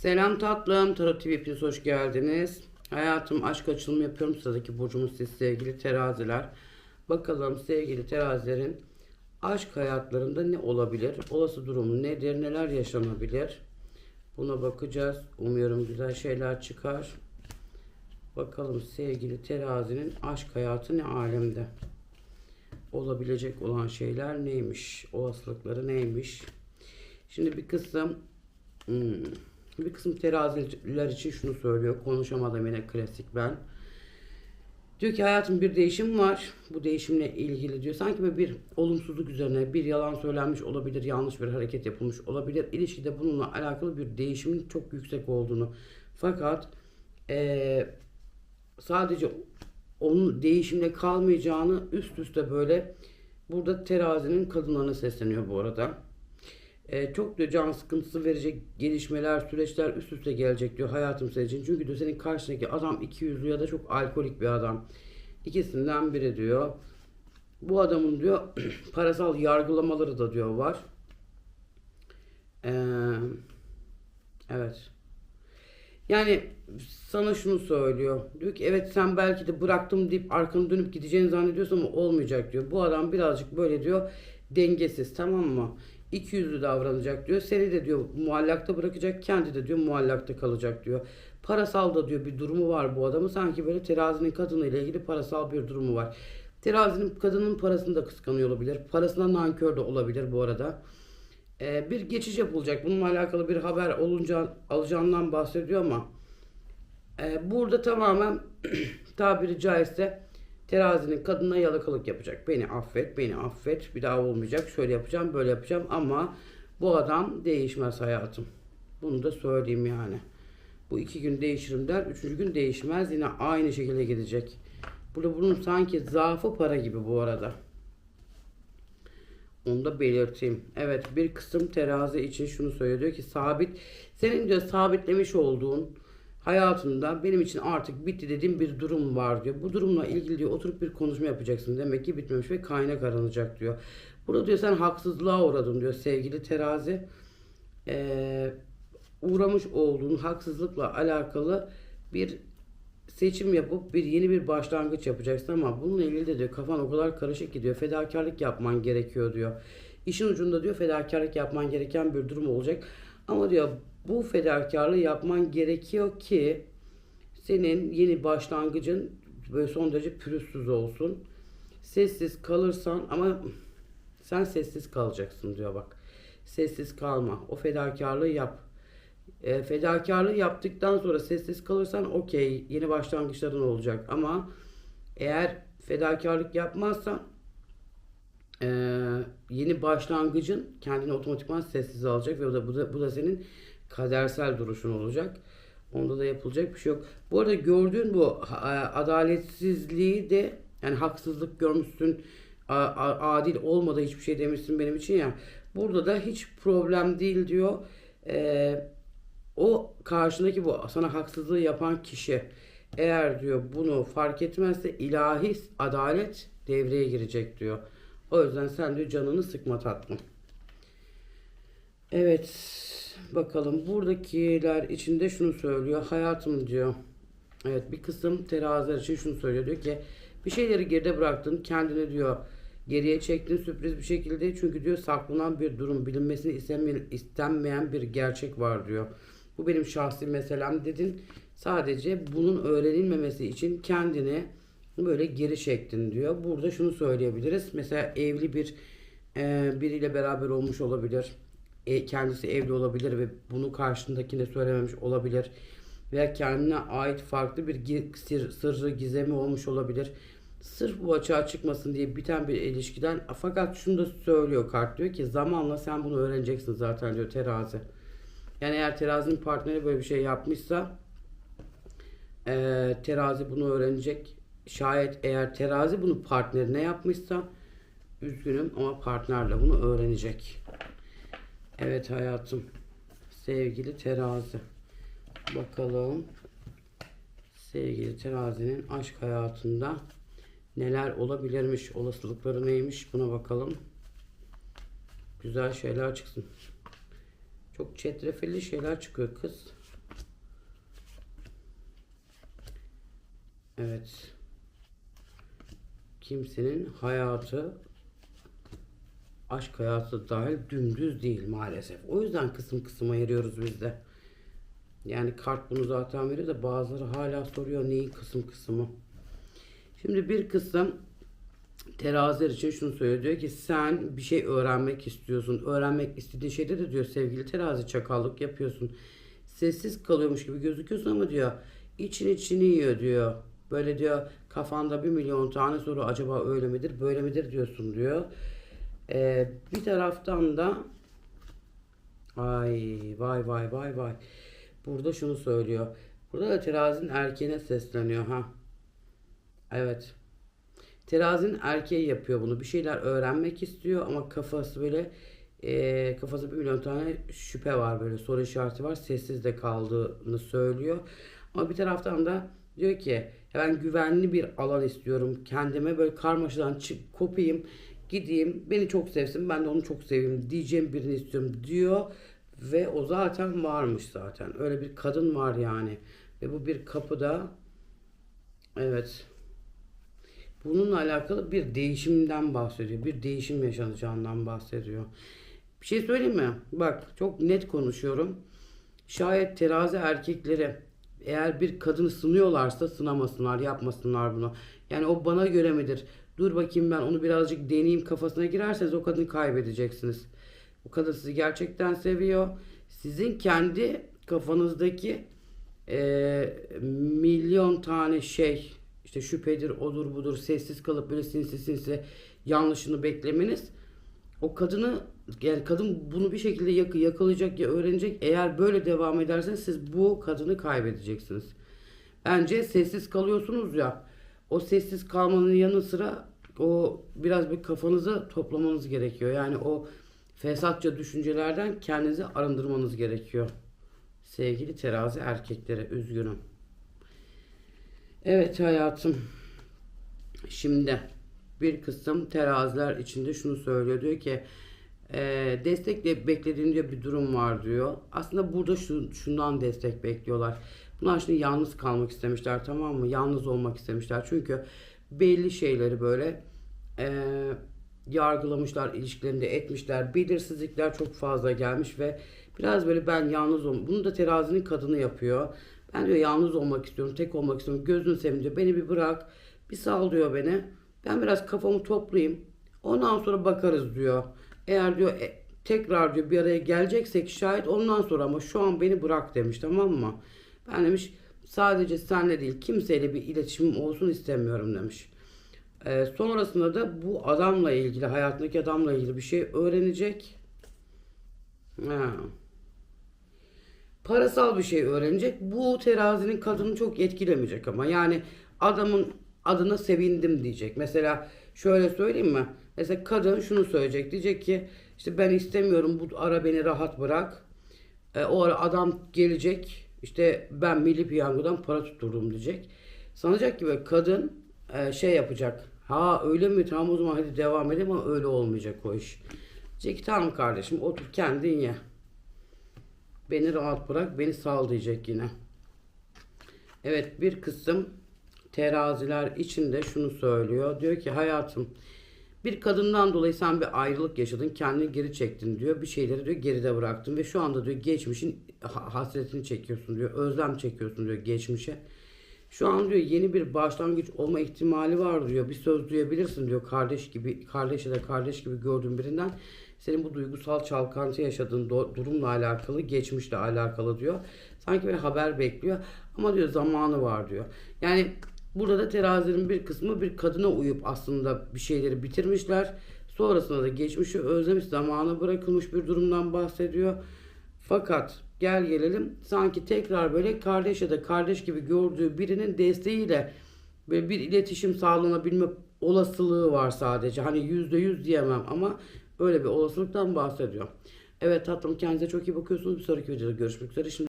Selam tatlım. Tarot TV hepiniz hoş geldiniz. Hayatım aşk açılımı yapıyorum. Sıradaki burcumuz siz sevgili teraziler. Bakalım sevgili terazilerin aşk hayatlarında ne olabilir? Olası durum nedir? Neler yaşanabilir? Buna bakacağız. Umuyorum güzel şeyler çıkar. Bakalım sevgili terazinin aşk hayatı ne alemde? Olabilecek olan şeyler neymiş? Olasılıkları neymiş? Şimdi bir kısım Hmm. Bir kısım teraziler için şunu söylüyor. Konuşamadım yine klasik ben. Diyor ki hayatım bir değişim var. Bu değişimle ilgili diyor. Sanki böyle bir olumsuzluk üzerine bir yalan söylenmiş olabilir. Yanlış bir hareket yapılmış olabilir. İlişkide bununla alakalı bir değişimin çok yüksek olduğunu. Fakat eee, sadece onun değişimle kalmayacağını üst üste böyle burada terazinin kadınlarına sesleniyor bu arada. Ee, çok diyor can sıkıntısı verecek gelişmeler, süreçler üst üste gelecek diyor hayatım senin için. Çünkü diyor senin karşındaki adam iki yüzlü ya da çok alkolik bir adam. İkisinden biri diyor. Bu adamın diyor parasal yargılamaları da diyor var. Ee, evet. Yani sana şunu söylüyor. Diyor ki evet sen belki de bıraktım deyip arkanı dönüp gideceğini zannediyorsun ama olmayacak diyor. Bu adam birazcık böyle diyor dengesiz tamam mı? İki yüzlü davranacak diyor. Seni de diyor muallakta bırakacak. Kendi de diyor muallakta kalacak diyor. Parasal da diyor bir durumu var bu adamın. Sanki böyle terazinin kadını ile ilgili parasal bir durumu var. Terazinin kadının parasını da kıskanıyor olabilir. Parasına nankör de olabilir bu arada. Ee, bir geçiş yapılacak. Bununla alakalı bir haber olunca alacağından bahsediyor ama e, burada tamamen tabiri caizse terazinin kadına yalakalık yapacak. Beni affet, beni affet. Bir daha olmayacak. Şöyle yapacağım, böyle yapacağım ama bu adam değişmez hayatım. Bunu da söyleyeyim yani. Bu iki gün değişirim der, üçüncü gün değişmez. Yine aynı şekilde gidecek. Burada bunun sanki zaafı para gibi bu arada. Onu da belirteyim. Evet bir kısım terazi için şunu söylüyor. Ki sabit. Senin diyor sabitlemiş olduğun hayatında benim için artık bitti dediğim bir durum var diyor. Bu durumla ilgili diyor oturup bir konuşma yapacaksın. Demek ki bitmemiş ve kaynak aranacak diyor. Burada diyor sen haksızlığa uğradın diyor sevgili terazi. Ee, uğramış olduğun haksızlıkla alakalı bir seçim yapıp bir yeni bir başlangıç yapacaksın ama bununla ilgili de diyor kafan o kadar karışık ki diyor fedakarlık yapman gerekiyor diyor. İşin ucunda diyor fedakarlık yapman gereken bir durum olacak. Ama diyor bu fedakarlığı yapman gerekiyor ki senin yeni başlangıcın böyle son derece pürüzsüz olsun. Sessiz kalırsan ama sen sessiz kalacaksın diyor bak. Sessiz kalma. O fedakarlığı yap. E, fedakarlığı yaptıktan sonra sessiz kalırsan okey yeni başlangıçların olacak ama eğer fedakarlık yapmazsan e, yeni başlangıcın kendini otomatikman sessiz alacak ve bu da, bu da, bu da senin kadersel duruşun olacak. Onda da yapılacak bir şey yok. Bu arada gördüğün bu adaletsizliği de yani haksızlık görmüşsün, adil olmadı hiçbir şey demişsin benim için ya. Burada da hiç problem değil diyor. Ee, o karşındaki bu sana haksızlığı yapan kişi eğer diyor bunu fark etmezse ilahi adalet devreye girecek diyor. O yüzden sen diyor canını sıkma tatlım. Evet bakalım buradakiler içinde şunu söylüyor. Hayatım diyor. Evet bir kısım teraziler için şunu söylüyor. Diyor ki bir şeyleri geride bıraktın. Kendini diyor geriye çektin sürpriz bir şekilde. Çünkü diyor saklanan bir durum bilinmesini istenmeyen bir gerçek var diyor. Bu benim şahsi meselem dedin. Sadece bunun öğrenilmemesi için kendini böyle geri çektin diyor. Burada şunu söyleyebiliriz. Mesela evli bir e, biriyle beraber olmuş olabilir. E, kendisi evli olabilir ve bunu karşındakine söylememiş olabilir. Veya kendine ait farklı bir sır, sırrı gizemi olmuş olabilir. Sırf bu açığa çıkmasın diye biten bir ilişkiden fakat şunu da söylüyor kart diyor ki zamanla sen bunu öğreneceksin zaten diyor terazi. Yani eğer terazinin partneri böyle bir şey yapmışsa e, terazi bunu öğrenecek. Şayet eğer terazi bunu partnerine yapmışsa üzgünüm ama partnerle bunu öğrenecek. Evet hayatım. Sevgili terazi. Bakalım sevgili terazinin aşk hayatında neler olabilirmiş, olasılıkları neymiş buna bakalım. Güzel şeyler çıksın. Çok çetrefilli şeyler çıkıyor kız. Evet. Kimsenin hayatı aşk hayatı dahil dümdüz değil maalesef. O yüzden kısım kısım ayırıyoruz biz de. Yani kart bunu zaten veriyor da bazıları hala soruyor neyi kısım kısmı. Şimdi bir kısım teraziler için şunu söylüyor. Diyor ki sen bir şey öğrenmek istiyorsun. Öğrenmek istediğin şeyde de diyor sevgili terazi çakallık yapıyorsun. Sessiz kalıyormuş gibi gözüküyorsun ama diyor için içini yiyor diyor. Böyle diyor kafanda bir milyon tane soru acaba öyle midir böyle midir diyorsun diyor. Ee, bir taraftan da ay vay vay vay vay. Burada şunu söylüyor. Burada da terazinin erkeğine sesleniyor ha. Evet. Terazinin erkeği yapıyor bunu. Bir şeyler öğrenmek istiyor ama kafası böyle e, kafası bir milyon tane şüphe var böyle soru işareti var. Sessiz de kaldığını söylüyor. Ama bir taraftan da diyor ki "Ya ben güvenli bir alan istiyorum. Kendime böyle karmaşadan çık, kopayım. Gideyim. Beni çok sevsin. Ben de onu çok seveyim diyeceğim birini istiyorum diyor. Ve o zaten varmış zaten. Öyle bir kadın var yani. Ve bu bir kapıda evet Bununla alakalı bir değişimden bahsediyor. Bir değişim yaşanacağından bahsediyor. Bir şey söyleyeyim mi? Bak çok net konuşuyorum. Şayet terazi erkekleri eğer bir kadını sınıyorlarsa sınamasınlar, yapmasınlar bunu. Yani o bana göre midir? Dur bakayım ben onu birazcık deneyeyim kafasına girerseniz o kadını kaybedeceksiniz. O kadın sizi gerçekten seviyor. Sizin kendi kafanızdaki eee, milyon tane şey işte şüphedir, odur budur, sessiz kalıp böyle sinsi sinsi yanlışını beklemeniz o kadını yani kadın bunu bir şekilde yak yakalayacak ya öğrenecek. Eğer böyle devam ederseniz siz bu kadını kaybedeceksiniz. Bence sessiz kalıyorsunuz ya. O sessiz kalmanın yanı sıra o biraz bir kafanızı toplamanız gerekiyor. Yani o fesatça düşüncelerden kendinizi arındırmanız gerekiyor. Sevgili terazi erkeklere üzgünüm. Evet hayatım. Şimdi bir kısım teraziler içinde şunu söylüyor. Diyor ki e, destek beklediğin diyor bir durum var diyor. Aslında burada şu, şundan destek bekliyorlar. Bunlar şimdi yalnız kalmak istemişler tamam mı? Yalnız olmak istemişler. Çünkü belli şeyleri böyle e, yargılamışlar, ilişkilerinde etmişler. Belirsizlikler çok fazla gelmiş ve biraz böyle ben yalnız olmak. Bunu da terazinin kadını yapıyor. Ben diyor yalnız olmak istiyorum, tek olmak istiyorum. Gözün seveyim diyor. Beni bir bırak. Bir sal diyor beni. Ben biraz kafamı toplayayım. Ondan sonra bakarız diyor. Eğer diyor e, tekrar diyor bir araya geleceksek şayet ondan sonra ama şu an beni bırak demiş tamam mı? Ben demiş sadece senle değil kimseyle bir iletişimim olsun istemiyorum demiş. Ee, sonrasında da bu adamla ilgili hayatındaki adamla ilgili bir şey öğrenecek. Ha. Parasal bir şey öğrenecek. Bu terazinin kadını çok etkilemeyecek ama yani adamın adına sevindim diyecek. Mesela şöyle söyleyeyim mi? Mesela kadın şunu söyleyecek. Diyecek ki işte ben istemiyorum bu ara beni rahat bırak. E, o ara adam gelecek. İşte ben milli piyangodan para tutturdum diyecek. Sanacak ki böyle kadın e, şey yapacak. Ha öyle mi? Tamam o zaman hadi devam edelim ama öyle olmayacak o iş. Diyecek ki tamam kardeşim otur kendin ye. Beni rahat bırak, beni sal diyecek yine. Evet bir kısım teraziler içinde şunu söylüyor. Diyor ki hayatım bir kadından dolayı sen bir ayrılık yaşadın, kendini geri çektin diyor. Bir şeyleri diyor geride bıraktın ve şu anda diyor geçmişin hasretini çekiyorsun diyor. Özlem çekiyorsun diyor geçmişe. Şu an diyor yeni bir başlangıç olma ihtimali var diyor. Bir söz duyabilirsin diyor kardeş gibi, kardeş ya da kardeş gibi gördüğün birinden. Senin bu duygusal çalkantı yaşadığın durumla alakalı, geçmişle alakalı diyor. Sanki bir haber bekliyor ama diyor zamanı var diyor. Yani burada da terazinin bir kısmı bir kadına uyup aslında bir şeyleri bitirmişler. Sonrasında da geçmişi özlemiş, zamanı bırakılmış bir durumdan bahsediyor. Fakat gel gelelim sanki tekrar böyle kardeş ya da kardeş gibi gördüğü birinin desteğiyle böyle bir iletişim sağlanabilme olasılığı var sadece. Hani yüzde yüz diyemem ama öyle bir olasılıktan bahsediyor. Evet tatlım kendinize çok iyi bakıyorsunuz. Bir sonraki videoda görüşmek üzere. Şimdi